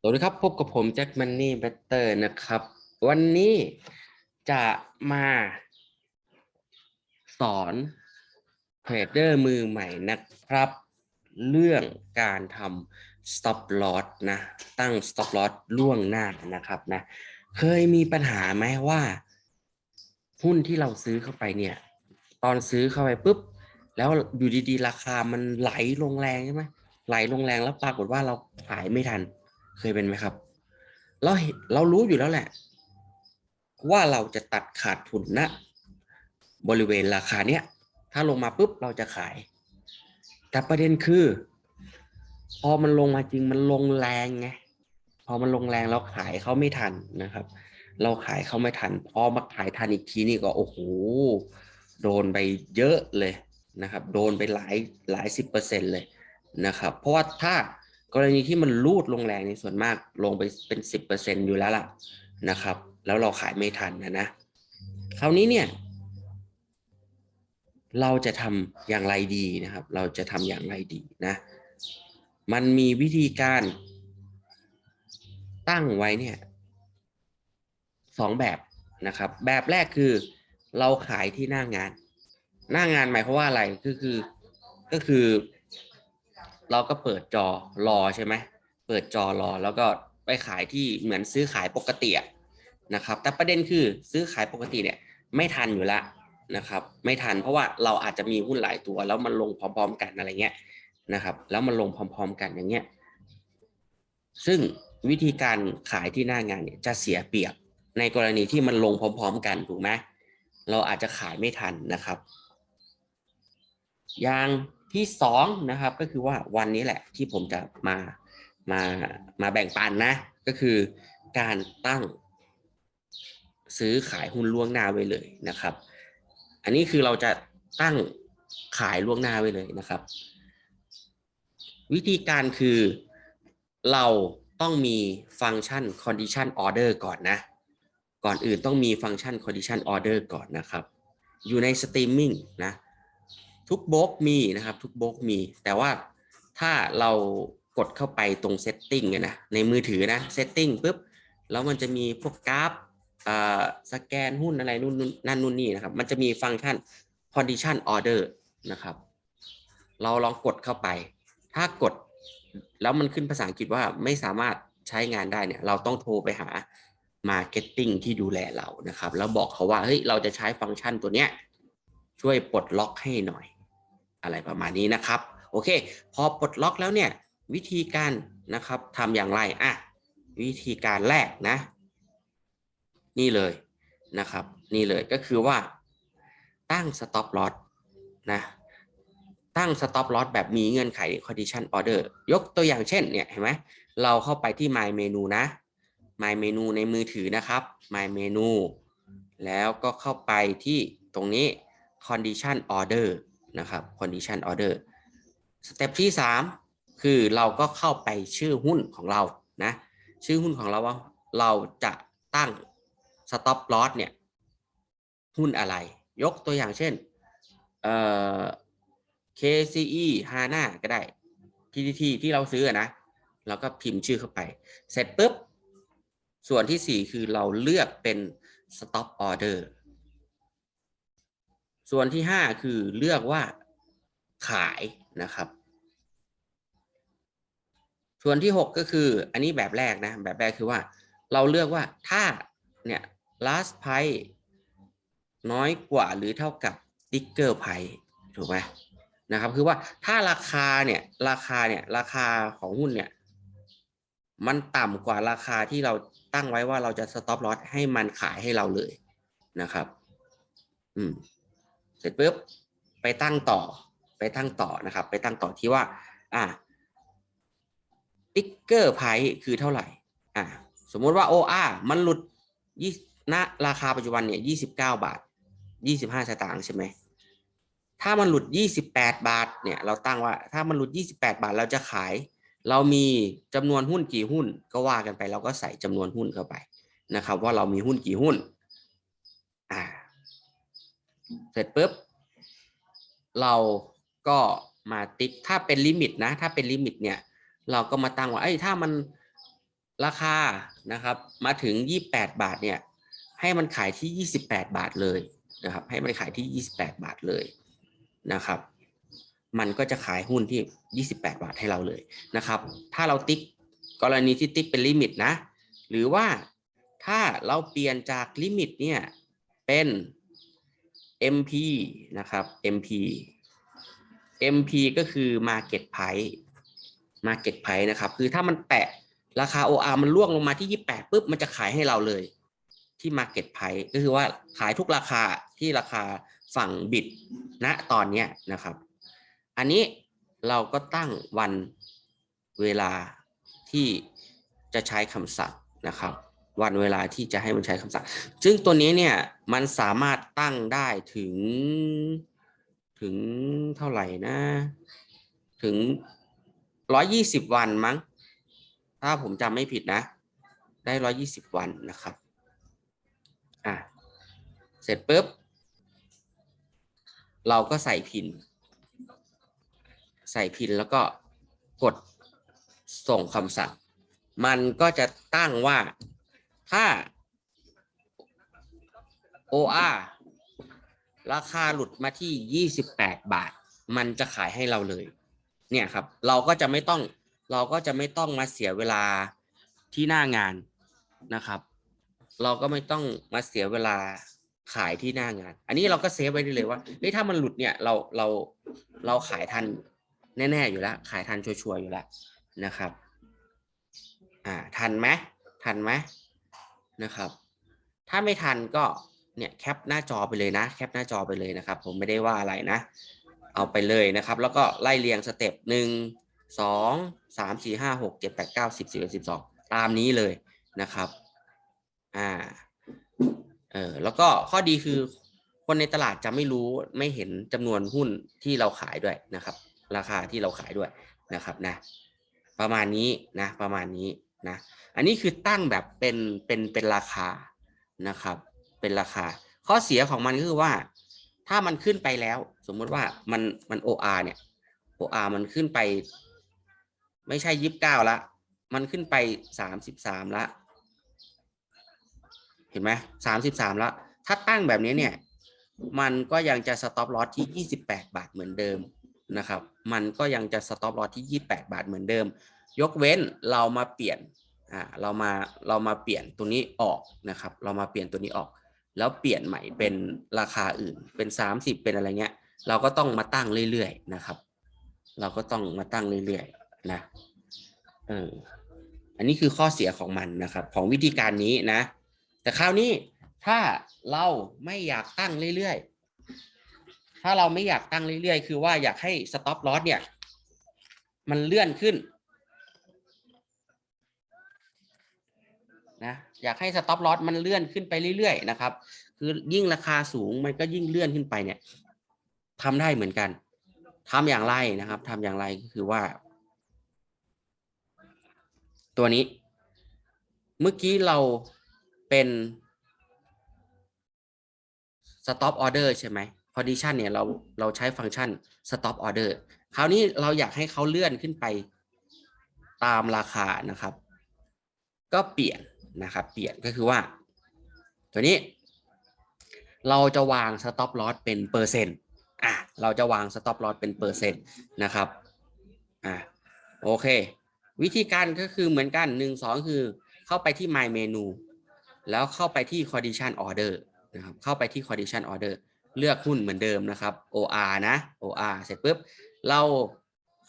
สวัสดีครับพบกับผมแจ็คมันนี่เบเตอร์นะครับ วันนี้จะมาสอนเทรดเดอร์มือใหม่นะครับ เรื่องการทำ stop loss นะ ตั้ง stop loss ล่วงหน้านะครับนะ เคยมีปัญหาไหมว่า หุ้นที่เราซื้อเข้าไปเนี่ย ตอนซื้อเข้าไปปุ๊บ แล้วอยู่ดีๆ ราคามันไหลลงแรงใช่ไหมไหลลงแรงแล้วปรากฏว่าเราขายไม่ทัน เคยเป็นไหมครับ เราเรารู้อยู่แล้วแหละ ว่าเราจะตัดขาดทุนนะบริเวณราคาเนี้ยถ้าลงมาปุ๊บเราจะขาย แต่ประเด็นคือ พอมันลงมาจริงมันลงแรงไงพอมันลงแรงเราขายเขาไม่ทันนะครับ เราขายเขาไม่ทันพอมาขายทันอีกทีนี่ก็โอ้โหโดนไปเยอะเลยนะครับ โดนไปหลายหลายสิบเปอร์เซ็นต์เลยนะครับ เพราะว่าถ้า กรณีที่มันรูดลงแรงในส่วนมากลงไปเป็นสิบเปอร์เซ็นอยู่แล้วล่ะนะครับ แล้วเราขายไม่ทันนะนะคราวนี้เนี่ยเราจะทำอย่างไรดีนะครับ เราจะทำอย่างไรดีนะ มันมีวิธีการตั้งไว้เนี่ยสองแบบนะครับ แบบแรกคือเราขายที่หน้างาน หน้างานหมายความว่าอะไรก็คือก็คือ เราก็เปิดจอรอใช่ไหมเปิดจอรอแล้วก็ไปขายที่เหมือนซื้อขายปกตินะครับ แต่ประเด็นคือซื้อขายปกติเนี่ยไม่ทันอยู่แล้วนะครับ ไม่ทันเพราะว่าเราอาจจะมีหุ้นหลายตัวแล้วมันลงพร้อมๆ กันอะไรเงี้ยนะครับ แล้วมันลงพร้อม ๆ กันอย่างเงี้ยซึ่งวิธีการขายที่หน้างานเนี่ยจะเสียเปรียบในกรณีที่มันลงพร้อม ๆ กันถูกไหมเราอาจจะขายไม่ทันนะครับ อย่าง ที่สองนะครับก็คือว่าวันนี้แหละที่ผมจะมามามาแบ่งปันนะ ก็คือการตั้งซื้อขายหุ้นล่วงหน้าไว้เลยนะครับ อันนี้คือเราจะตั้งขายล่วงหน้าไว้เลยนะครับ วิธีการคือเราต้องมีฟังก์ชัน condition order ก่อนนะ ก่อนอื่นต้องมีฟังก์ชัน condition order ก่อนนะครับ อยู่ใน streaming นะ ทุกบล็อกมีนะครับ ทุกบล็อกมี แต่ว่าถ้าเรากดเข้าไปตรง setting นะในมือถือนะ setting ปุ๊บแล้วมันจะมีพวกกราฟสแกนหุ้นอะไรนู่นนู่นนั่นนู่นนี่นะครับ มันจะมีฟังก์ชัน condition order นะครับ เราลองกดเข้าไป ถ้ากดแล้วมันขึ้นภาษาอังกฤษว่าไม่สามารถใช้งานได้เนี่ย เราต้องโทรไปหา Marketing ที่ดูแลเรานะครับ แล้วบอกเขาว่าเฮ้ยเราจะใช้ฟังก์ชันตัวเนี้ยช่วยปลดล็อกให้หน่อย อะไรประมาณนี้นะครับ โอเค พอปลดล็อกแล้วเนี่ยวิธีการนะครับทำอย่างไรอะวิธีการแรกนะ นี่เลยนะครับ นี่เลยก็คือว่า ตั้ง stop loss นะตั้ง stop loss แบบมีเงื่อนไข condition order ยกตัวอย่างเช่นเนี่ยเห็นไหมเราเข้าไปที่ my menu นะ my menu ในมือถือนะครับ my menu แล้วก็เข้าไปที่ตรงนี้ condition order นะครับ condition order สเต็ปที่ 3 คือเราก็เข้าไปชื่อหุ้นของเรานะชื่อหุ้นของเราว่าเราจะตั้ง stop loss เนี่ยหุ้นอะไร ยกตัวอย่างเช่นเอ่อ KCE HANA ก็ได้ PTT ที่เราซื้อนะเราก็พิมพ์ชื่อเข้าไป เสร็จปุ๊บ ส่วนที่ 4 คือเราเลือกเป็น stop order ส่วนที่ 5 คือเลือกว่าขายนะครับ ส่วนที่ 6 ก็คืออันนี้แบบแรกนะ แบบแรกคือว่า เราเลือกว่าถ้าเนี่ย last price น้อยกว่าหรือเท่ากับ trigger price ถูกไหมนะครับ คือว่าถ้าราคาเนี่ยราคาเนี่ยราคาของหุ้นเนี่ยมันต่ำกว่าราคาที่เราตั้งไว้ว่าเราจะ stop loss ให้มันขายให้เราเลยนะครับ อืม ร็จปุ๊บไปตั้งต่อไปตั้งต่อนะครับ ไปตั้งต่อที่ว่าอ่าติ๊กเกอร์ไพคือเท่าไหร่อ่าสมมุติว่า OR มันหลุดยี่ณราคาปัจจุบันเนี่ยยี่สิบเก้าบาทยี่สิบห้าสตางค์ใช่ไหมถ้ามันหลุดยี่สิบแปดบาทเนี่ยเราตั้งว่าถ้ามันหลุดยี่สิบแปดบาทเราจะขาย เรามีจำนวนหุ้นกี่หุ้นก็ว่ากันไป เราก็ใส่จำนวนหุ้นเข้าไปนะครับ ว่าเรามีหุ้นกี่หุ้น เสร็จปุ๊บเราก็มาติ๊กถ้าเป็นลิมิตนะ ถ้าเป็นลิมิตเนี่ยเราก็มาตั้งว่าเอ้ถ้ามันราคานะครับมาถึงยี่แปดบาทเนี่ยให้มันขายที่ยี่สิบแปดบาทเลยนะครับ ให้มันขายที่ยี่สิบแปดบาทเลยนะครับ มันก็จะขายหุ้นที่ยี่สิบแปดบาทให้เราเลยนะครับ ถ้าเราติ๊กกรณีที่ติ๊กเป็นลิมิตนะ หรือว่าถ้าเราเปลี่ยนจากลิมิตเนี่ยเป็น MP นะครับ MP MP ก็คือ Market Price Market Price นะครับ คือถ้ามันแตะราคา OR มันล่วงลงมาที่ 28ปุ๊บ มันจะขายให้เราเลยที่ Market Price ก็คือว่าขายทุกราคาที่ราคาฝั่งบิดณตอนนี้นะครับ อันนี้เราก็ตั้งวันเวลาที่จะใช้คำสั่งนะครับ วันเวลาที่จะให้มันใช้คำสั่ง ซึ่งตัวนี้เนี่ยมันสามารถตั้งได้ถึงถึงเท่าไหร่นะ ถึงร้อยี่สิบวันมั้ง ถ้าผมจำไม่ผิดนะ ได้ร้อยี่สิบวันนะครับ อะ เสร็จปุ๊บ เราก็ใส่พิน ใส่พินแล้วก็กดส่งคำสั่ง มันก็จะตั้งว่า ถ้า OR ราคาหลุดมาที่ 28 บาท มันจะขายให้เราเลย เนี่ยครับ เราก็จะไม่ต้อง เราก็จะไม่ต้องมาเสียเวลาที่หน้างานนะครับ เราก็ไม่ต้องมาเสียเวลาขายที่หน้างาน อันนี้เราก็เซฟไว้ได้เลยว่าเฮ้ยถ้ามันหลุดเนี่ย เรา เรา เราขายทันแน่ ๆ อยู่แล้ว ขายทันชัวร์ๆอยู่แล้วนะครับ อ่า ทันไหมทันไหม นะครับ ถ้าไม่ทันก็เนี่ยแคปหน้าจอไปเลยนะ แคปหน้าจอไปเลยนะครับ ผมไม่ได้ว่าอะไรนะ เอาไปเลยนะครับ แล้วก็ไล่เรียงสเต็ปหนึ่งสองสามสี่ห้าหกเจ็ดแปดเก้าสิบสิบเอ็ดสิบสองตามนี้เลยนะครับอ่าเออแล้วก็ข้อดีคือคนในตลาดจะไม่รู้ไม่เห็นจำนวนหุ้นที่เราขายด้วยนะครับ ราคาที่เราขายด้วยนะครับนะ ประมาณนี้นะประมาณนี้ นะอันนี้คือตั้งแบบเป็นเป็นเป็นราคานะครับ เป็นราคา ข้อเสียของมันก็คือว่า ถ้ามันขึ้นไปแล้ว สมมุติว่ามันมัน OR เนี่ย OR มันขึ้นไป ไม่ใช่ยิบเก้าละ มันขึ้นไปสามสิบสามละ เห็นไหมสามสิบสามละ ถ้าตั้งแบบนี้เนี่ย มันก็ยังจะสต็อปลอสที่ยี่สิบแปดบาทเหมือนเดิมนะครับ มันก็ยังจะสต็อปลอสที่ยี่แปดบาทเหมือนเดิม ยกเว้นเรามาเปลี่ยนอ่าเรามาเรามาเปลี่ยนตัวนี้ออกนะครับ เรามาเปลี่ยนตัวนี้ออก แล้วเปลี่ยนใหม่เป็นราคาอื่นเป็นสามสิบเป็นอะไรเงี้ย เราก็ต้องมาตั้งเรื่อยๆนะครับ เราก็ต้องมาตั้งเรื่อยๆนะเอออันนี้คือข้อเสียของมันนะครับ ของวิธีการนี้นะ แต่คราวนี้ถ้าเราไม่อยากตั้งเรื่อยๆถ้าเราไม่อยากตั้งเรื่อยๆ คือว่าอยากให้ stop loss เนี่ย มันเลื่อนขึ้น นะอยากให้ stop loss มันเลื่อนขึ้นไปเรื่อยๆนะครับ คือยิ่งราคาสูงมันก็ยิ่งเลื่อนขึ้นไปเนี่ยทำได้เหมือนกันทำอย่างไรนะครับทำอย่างไรก็คือว่า ตัวนี้ เมื่อกี้เราเป็น stop order ใช่ไหม condition เนี่ยเราเราใช้ฟังก์ชัน stop order คราวนี้เราอยากให้เขาเลื่อนขึ้นไปตามราคานะครับ ก็เปลี่ยน นะครับ เปลี่ยนก็คือว่า ตัวนี้ เราจะวาง stop loss เป็นเปอร์เซ็นต์อะเราจะวาง stop loss เป็นเปอร์เซ็นต์นะครับอะโอเค วิธีการก็คือเหมือนกันหนึ่งสองคือเข้าไปที่ my menu แล้วเข้าไปที่ condition order นะครับเข้าไปที่ condition order เลือกหุ้นเหมือนเดิมนะครับ OR นะ OR เสร็จปุ๊บเรา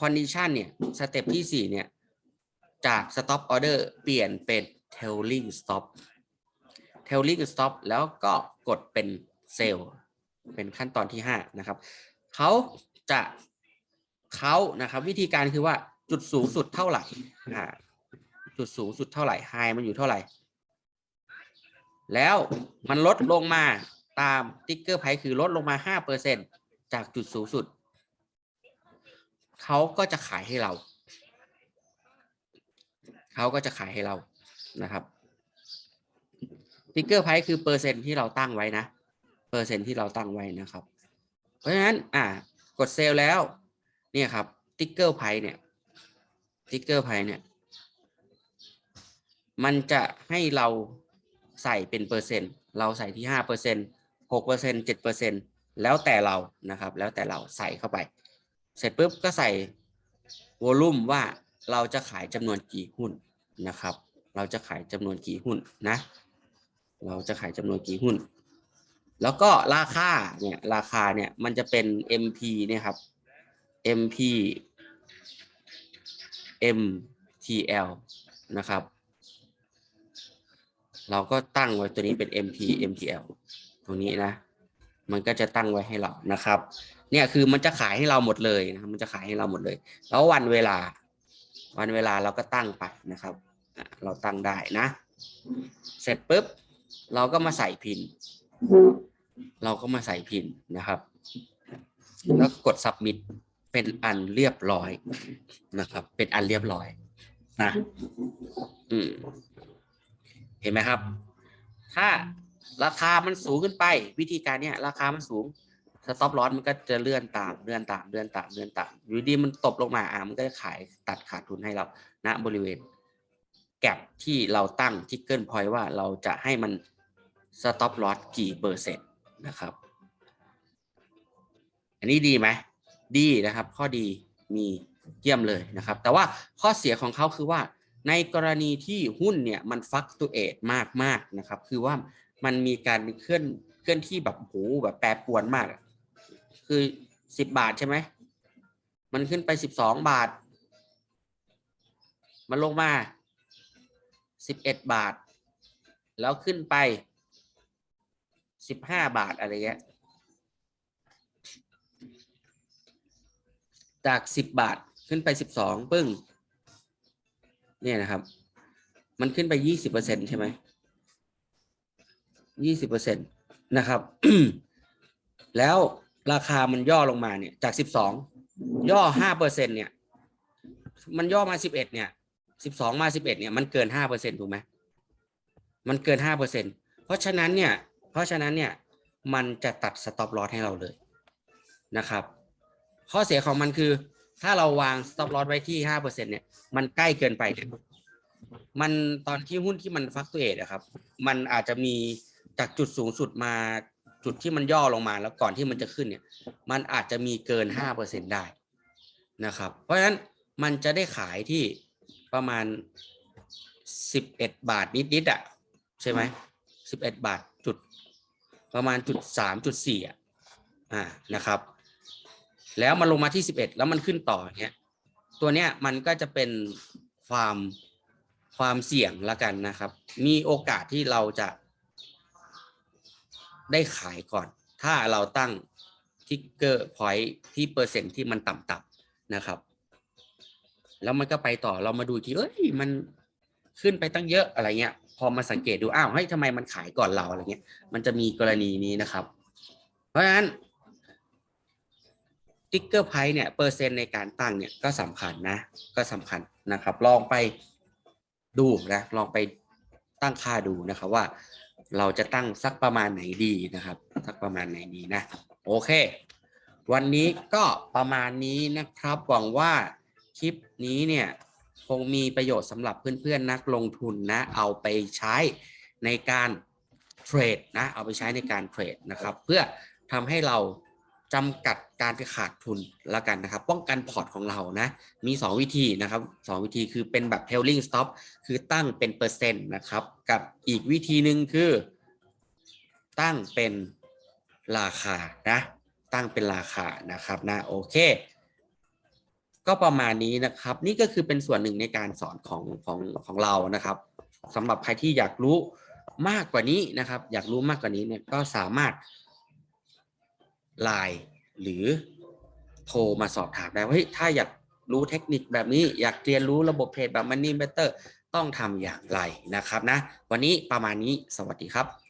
condition เนี่ยสเต็ปที่ 4 เนี่ยจาก stop order เปลี่ยนเป็น trailing stop trailing stop แล้วก็กดเป็น sell เป็นขั้นตอนที่ 5 นะครับ เขาจะเขานะครับ วิธีการคือว่าจุดสูงสุดเท่าไหร่จุดสูงสุดเท่าไหร่ high มันอยู่เท่าไหร่ แล้วมันลดลงมาตามติ๊กเกอร์ไพคือลดลงมาห้าเปอร์เซ็นจากจุดสูงสุด เขาก็จะขายให้เรา เขาก็จะขายให้เรา นะครับติ๊กเกอร์ไพคือเปอร์เซ็นที่เราตั้งไว้นะ เปอร์เซ็นที่เราตั้งไว้นะครับ เพราะฉะนั้นอ่ากดเซลแล้วเนี่ยครับติ๊กเกอร์ไพเนี่ยติ๊กเกอร์ไพเนี่ย มันจะให้เราใส่เป็นเปอร์เซ็นต์เราใส่ที่ห้าเปอร์เซ็นหกเปอร์เซ็นเจ็ดเปอร์เซ็นแล้วแต่เรานะครับ แล้วแต่เราใส่เข้าไป เสร็จปุ๊บก็ใส่วอลุ่มว่าเราจะขายจำนวนกี่หุ้นนะครับ เราจะขายจำนวนกี่หุ้นนะ เราจะขายจำนวนกี่หุ้น แล้วก็ราคาเนี่ยราคาเนี่ยมันจะเป็น MP เนี่ยครับ MP MTL นะครับ เราก็ตั้งไว้ตัวนี้เป็น MP MTL ตรงนี้นะ มันก็จะตั้งไว้ให้เรานะครับ เนี่ยคือมันจะขายให้เราหมดเลยนะครับมันจะขายให้เราหมดเลย แล้ววันเวลา วันเวลาเราก็ตั้งไปนะครับ เราตั้งได้นะ เสร็จปุ๊บ เราก็มาใส่พิน เราก็มาใส่พินนะครับ แล้วกด submit เป็นอันเรียบร้อยนะครับ เป็นอันเรียบร้อยนะอืมเห็นไหมครับ ถ้าราคามันสูงขึ้นไป วิธีการเนี้ยราคามันสูงสต็อปลอสมันก็จะเลื่อนตามเลื่อนตามเลื่อนตามเลื่อนตามอยู่ดีมันตบลงมาอะมันก็จะขายตัดขาดทุนให้เราณบริเวณ แก็บที่เราตั้งที่เกิลพอยว่าเราจะให้มันสต็อปลอสกี่เปอร์เซ็นต์นะครับ อันนี้ดีไหมดีนะครับ ข้อดีมีเยี่ยมเลยนะครับ แต่ว่าข้อเสียของเขาคือว่าในกรณีที่หุ้นเนี่ยมันฟักตูเอตมากมากๆนะครับ คือว่ามันมีการเคลื่อนเคลื่อนที่แบบโหแบบแปรปรวนมาก คือสิบบาทใช่ไหมมันขึ้นไปสิบสองบาท มันลงมา สิบเอ็ดบาท แล้วขึ้นไปสิบห้าบาทอะไรเงี้ยจากสิบบาทขึ้นไปสิบสองปึ้ง เนี่ยนะครับ มันขึ้นไปยี่สิบเปอร์เซ็นใช่ไหมยี่สิบเปอร์เซ็นตนะครับ แล้วราคามันย่อลงมาเนี่ย จากสิบสองย่อห้าเปอร์เซ็นเนี่ย มันย่อมาสิบเอ็ดเนี่ย สิบสองมาสิบเอ็ดเนี่ยมันเกินห้าเปอร์เซ็นถูกไหมมันเกินห้าเปอร์เซ็นเพราะฉะนั้นเนี่ยเพราะฉะนั้นเนี่ยมันจะตัดสต็อปลอสให้เราเลยนะครับ ข้อเสียของมันคือ ถ้าเราวาง stop loss ไว้ที่ห้าเปอร์เซ็นเนี่ยมันใกล้เกินไปเนี่ยมันตอนที่หุ้นที่มันฟักตัวเอทอะครับ มันอาจจะมีจากจุดสูงสุดมาจุดที่มันย่อลงมาแล้วก่อนที่มันจะขึ้นเนี่ย มันอาจจะมีเกินห้าเปอร์เซ็นได้นะครับ เพราะฉะนั้นมันจะได้ขายที่ ประมาณสิบเอ็ดบาทนิดๆอะใช่ไหมสิบเอ็ดบาทจุด ประมาณจุดสามจุดสี่อะอ่านะครับ แล้วมันลงมาที่สิบเอ็ดแล้วมันขึ้นต่อเนี้ยตัวเนี้ยมันก็จะเป็นความความเสี่ยงละกันนะครับ มีโอกาสที่เราจะได้ขายก่อน ถ้าเราตั้งทิกเกอร์พอยที่เปอร์เซ็นต์ที่มันต่ำๆนะครับ แล้วมันก็ไปต่อเรามาดูอีกทีเอ้ยมันขึ้นไปตั้งเยอะอะไรเงี้ย พอมาสังเกตดูอ้าวเฮ้ยทำไมมันขายก่อนเราอะไรเงี้ย มันจะมีกรณีนี้นะครับ เพราะฉะนั้นติ๊กเกอร์ไพเนี่ยเปอร์เซ็นต์ในการตั้งเนี่ยก็สำคัญนะ ก็สำคัญนะครับ ลองไปดูนะลองไปตั้งค่าดูนะครับว่า เราจะตั้งสักประมาณไหนดีนะครับ สักประมาณไหนดีนะ โอเค วันนี้ก็ประมาณนี้นะครับหวังว่า คลิปนี้เนี่ยคงมีประโยชน์สำหรับเพื่อนๆนักลงทุนนะเอาไปใช้ในการเทรดนะเอาไปใช้ในการเทรดนะครับ เพื่อทำให้เราจำกัดการขาดทุนและกันนะครับ ป้องกันพอร์ตของเรานะมี 2 วิธีนะครับสวิธีคือเป็นแบบ trailing stop คือตั้งเป็นเปอร์เซ็นต์นะครับ กับอีกวิธีหนึ่งคือ ตั้งเป็นราคานะ ตั้งเป็นราคานะครับนะโอเค ก็ประมาณนี้นะครับ นี่ก็คือเป็นส่วนหนึ่งในการสอนของของของเรานะครับสำหรับใครที่อยากรู้มากกว่านี้นะครับ อยากรู้มากกว่านี้เนี่ยก็สามารถไลน์หรือโทรมาสอบถามได้ว่าเฮ้ยถ้าอยากรู้เทคนิคแบบนี้อยากเรียนรู้ระบบเพจแบบ Money Better ต้องทำอย่างไรนะครับนะ วันนี้ประมาณนี้สวัสดีครับ